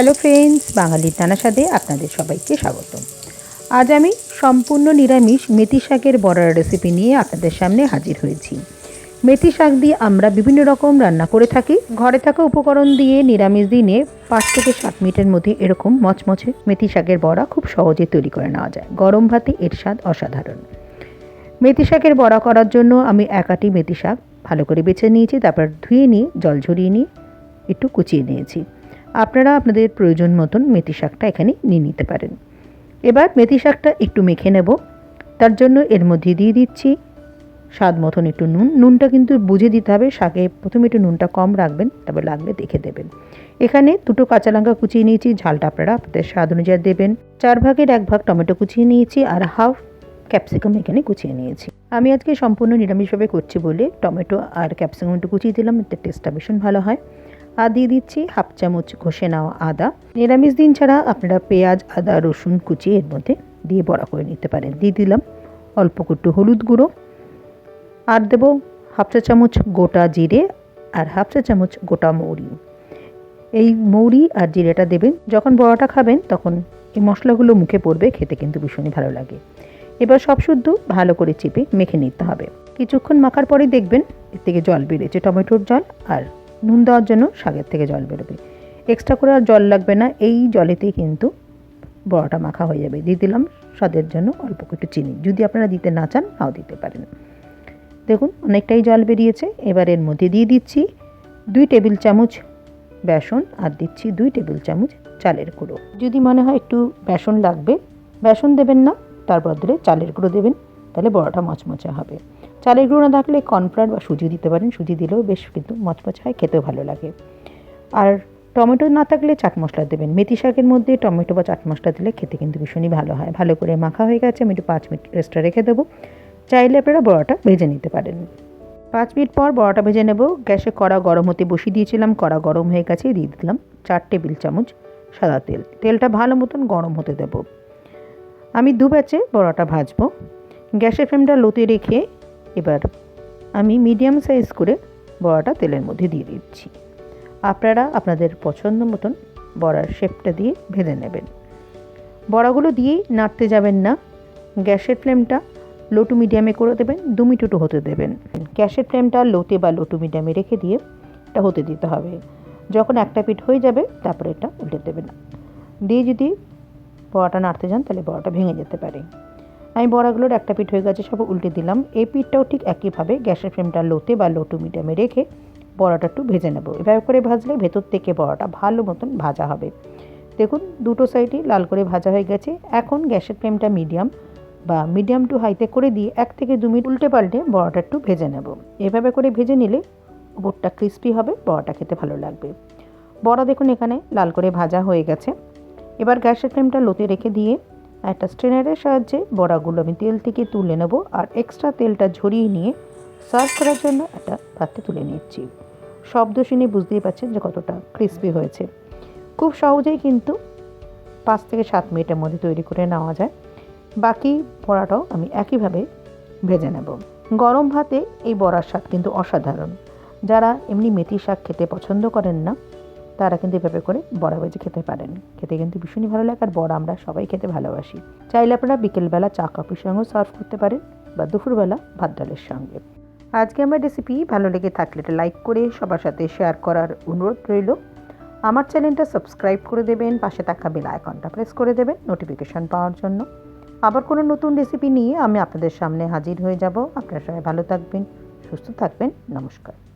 Hello friends বাঙালির নানা স্বাদে আপনাদের সবাইকে স্বাগত আজ আমি সম্পূর্ণ নিরামিষ মেথি শাকের বড়ার রেসিপি নিয়ে আপনাদের সামনে হাজির হয়েছি। মেথি শাক দিয়ে আমরা বিভিন্ন রকম রান্না করে থাকি। ঘরে থাকা উপকরণ দিয়ে নিরামিষ দিনে পাঁচ থেকে সাত মিনিটের মধ্যে এরকম মচমচে মেথি শাকের বড়া খুব সহজে তৈরি করে নেওয়া যায়। গরম ভাতে এর স্বাদ অসাধারণ। মেথি শাকের বড়া করার জন্য আমি একাটি মেথি শাক ভালো করে বেছে নিয়েছি, তারপর ধুয়ে নিয়ে, জল ঝরিয়ে নিয়ে একটু কুচিয়ে নিয়েছি। আপনারা আপনাদের প্রয়োজন মতন মেথি শাকটা এখানে নিয়ে নিতে পারেন। এবার মেথি শাকটা একটু মেখে নেব। তার জন্য এর মধ্যে দিয়ে দিচ্ছি স্বাদ মতন একটু নুন। নুনটা কিন্তু বুঝে দিতে হবে, শাকে প্রথমে একটু নুনটা কম রাখবেন, তারপর লাগলে দেখে দেবেন। এখানে দুটো কাঁচা লঙ্কা কুচিয়ে নিয়েছি, ঝালটা আপনারা আপনাদের স্বাদ অনুযায়ী দেবেন। চার ভাগের এক ভাগ টমেটো কুচিয়ে নিয়েছি আর হাফ ক্যাপসিকাম এখানে কুচিয়ে নিয়েছি। আমি আজকে সম্পূর্ণ নিরামিষভাবে করছি বলে টমেটো আর ক্যাপসিকাম একটু কুচিয়ে দিলাম, এতে টেস্টটা ভীষণ ভালো হয়। আর দিয়ে দিচ্ছি হাফ চামচ ঘষে নেওয়া আদা। নিরামিষ দিন ছাড়া আপনারা পেঁয়াজ, আদা, রসুন কুচিয়ে এর মধ্যে দিয়ে বড়া করে নিতে পারেন। দিয়ে দিলাম অল্প একটু হলুদ গুঁড়ো। আর দেব হাফ চা চামচ গোটা জিরে আর হাফ চা চামচ গোটা মৌরি। এই মৌরি আর জিরেটা দেবেন। যখন বড়াটা খাবেন তখন এই মশলাগুলো মুখে পড়বে, খেতে কিন্তু ভীষণই ভালো লাগে। এবার সব শুদ্ধ ভালো করে চেপে মেখে নিতে হবে। কিছুক্ষণ মাখার পরে দেখবেন এর থেকে জল বেড়েছে, টমেটোর জল আর নুন দেওয়ার জন্য শাকের থেকে জল বেরোবে এক্সট্রা করে আর জল লাগবে না, এই জলেতেই কিন্তু বড়াটা মাখা হয়ে যাবে। দিয়ে দিলাম স্বাদের জন্য অল্প একটু চিনি। যদি আপনারা দিতে না চান, নাও দিতে পারেন। দেখুন, অনেকটাই জল বেরিয়েছে। এবার এর মধ্যে দিয়ে দিচ্ছি দুই টেবিল চামচ বেসন আর দিচ্ছি দুই টেবিল চামচ চালের গুঁড়ো। যদি মনে হয় একটু বেসন লাগবে, বেসন দেবেন না, তার বদলে চালের গুঁড়ো দেবেন, তাহলে বড়াটা মচমচে হবে। চালের গুঁড়ো না থাকলে কর্নফ্লাওয়ার বা সুজি দিতে পারেন। সুজি দিলেও বেশ কিন্তু মচমচে হয়, খেতেও ভালো লাগে। আর টমেটো না থাকলে চাট মশলা দেবেন। মেথি শাকের মধ্যে টমেটো বা চাট মশলা দিলে খেতে কিন্তু ভীষণই ভালো হয়। ভালো করে মাখা হয়ে গেছে, আমি একটু পাঁচ মিনিট রেস্টে রেখে দেবো। চাইলে আপনারা বড়াটা ভেজে নিতে পারেন। পাঁচ মিনিট পর বড়াটা ভেজে নেব। গ্যাসে কড়া গরম হতে বসিয়ে দিয়েছিলাম। কড়া গরম হয়ে গেছে, দিয়ে দিলাম চার টেবিল চামচ সাদা তেল। তেলটা ভালো মতন গরম হতে দেব। আমি দু ব্যাচে বড়াটা ভাজবো। গ্যাসের ফ্লেমটা লোতে রেখে এবার আমি মিডিয়াম সাইজ করে বড়াটা তেলের মধ্যে দিয়ে দিচ্ছি। আপনারা আপনাদের পছন্দ মতন বড়ার শেপটা দিয়ে ভেজে নেবেন। বড়াগুলো দিয়েই নাড়তে যাবেন না। গ্যাসের ফ্লেমটা লো টু মিডিয়ামে করে দেবেন, দু মিনিটও হতে দেবেন। গ্যাসের ফ্লেমটা লোতে বা লো টু মিডিয়ামে রেখে দিয়ে এটা হতে দিতে হবে। যখন একটা পিঠ হয়ে যাবে, তারপরে এটা উল্টে দেবেন। দিয়ে যদি বড়াটা নাড়তে যান, তাহলে বড়াটা ভেঙে যেতে পারে। আমি বড়াগুলোর একটা পিঠ হয়ে গেছে, সব উল্টে দিলাম। এই পিঠটাও ঠিক একইভাবে গ্যাসের ফ্লেমটা লোতে বা লো টু মিডিয়ামে রেখে বড়াটা একটু ভেজে নেব। এভাবে করে ভাজলে ভেতর থেকে বড়াটা ভালো মতন ভাজা হবে। দেখুন, দুটো সাইডই লাল করে ভাজা হয়ে গেছে। এখন গ্যাসের ফ্লেমটা মিডিয়াম বা মিডিয়াম টু হাইতে করে দিয়ে এক থেকে দু মিনিট উল্টে পাল্টে বড়াটা একটু ভেজে নেব। এভাবে করে ভেজে নিলে উপরটা ক্রিস্পি হবে, বড়াটা খেতে ভালো লাগবে। বড়া দেখুন এখানে লাল করে ভাজা হয়ে গেছে। এবার গ্যাসের ফ্লেমটা লোতে রেখে দিয়ে একটা স্ট্রেনারের সাহায্যে বড়াগুলো আমি তেল থেকে তুলে নেব আর এক্সট্রা তেলটা ঝরিয়ে নিয়ে সার্ভ করার জন্য একটা পাত্রে তুলে নিচ্ছি। শব্দ শুনে বুঝতেই পারছেন যে কতটা ক্রিস্পি হয়েছে। খুব সহজেই কিন্তু পাঁচ থেকে সাত মিনিটের মধ্যে তৈরি করে নেওয়া যায়। বাকি বড়াটাও আমি একইভাবে ভেজে নেব। গরম ভাতে এই বড়ার স্বাদ কিন্তু অসাধারণ। যারা এমনি মেথি শাক খেতে পছন্দ করেন না তারা কিন্তু এভাবে করে বড়া ভেজে খেতে পারেন। খেতে কিন্তু ভীষণই ভালো লাগে আর বড়া আমরা সবাই খেতে ভালোবাসি। চাইলে আপনারা বিকেলবেলা চা, কফির সঙ্গেও সার্ভ করতে পারেন বা দুপুরবেলা ভাত ডালের সঙ্গে। আজকে আমার রেসিপি ভালো লেগে থাকলে এটা লাইক করে সবার সাথে শেয়ার করার অনুরোধ রইল। আমার চ্যানেলটা সাবস্ক্রাইব করে দেবেন, পাশে থাকা বেল আইকনটা প্রেস করে দেবেন নোটিফিকেশান পাওয়ার জন্য। আবার কোনো নতুন রেসিপি নিয়ে আমি আপনাদের সামনে হাজির হয়ে যাব। আপনারা সবাই ভালো থাকবেন, সুস্থ থাকবেন, নমস্কার।